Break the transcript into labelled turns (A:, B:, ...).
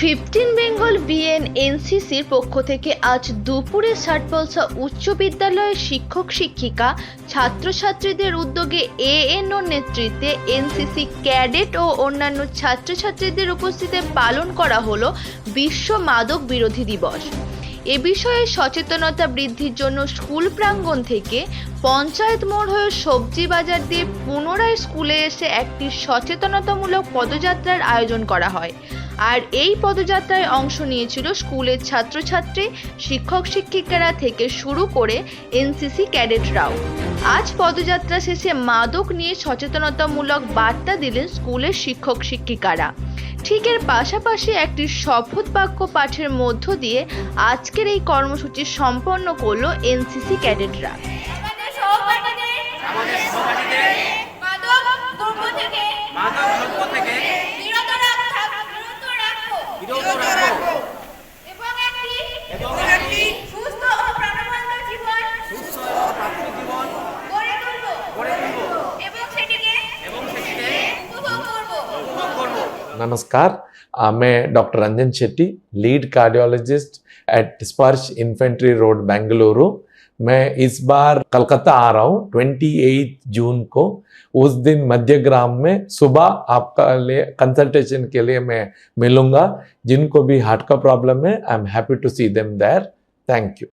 A: Fifteen Bengal BN এনসিসির পক্ষ থেকে আজ দুপুরে ষাটপলসা উচ্চ বিদ্যালয়ের শিক্ষক শিক্ষিকা, ছাত্রছাত্রীদের উদ্যোগে এএনও নেতৃত্বে এনসিসি ক্যাডেট ও অন্যান্য ছাত্রছাত্রীদের উপস্থিতিতে পালন করা হলো বিশ্ব মাদক বিরোধী দিবস। এ বিষয়ে সচেতনতা বৃদ্ধির জন্য স্কুল প্রাঙ্গণ থেকে পঞ্চায়েত মোড় হয়ে সবজি বাজার দিয়ে পুনরায় স্কুলে এসে একটি সচেতনতামূলক পদযাত্রার আয়োজন করা হয়। আর এই পদযাত্রায় অংশ নিয়েছিল স্কুলের ছাত্রছাত্রী, শিক্ষক শিক্ষিকারা থেকে শুরু করে এনসিসি ক্যাডেটরাও। আজ পদযাত্রা শেষে মাদক নিয়ে সচেতনতামূলক বার্তা দিলেন স্কুলের শিক্ষক শিক্ষিকারা। ঠিক এর পাশাপাশি একটি শপথ বাক্য পাঠের মধ্য দিয়ে আজকের এই কর্মসূচি সম্পন্ন করল এনসিসি ক্যাডেটরা।
B: नमस्कार मैं doctor Ranjan Shetty lead cardiologist at Sparsh infantry road Bengaluru मैं इस बार कलकत्ता आ रहा हूँ ट्वेंटी जून को। उस दिन मध्य ग्राम में सुबह आपका लिए कंसल्टेशन के लिए मैं मिलूँगा। जिनको भी हार्ट का प्रॉब्लम है I am happy to see them there thank you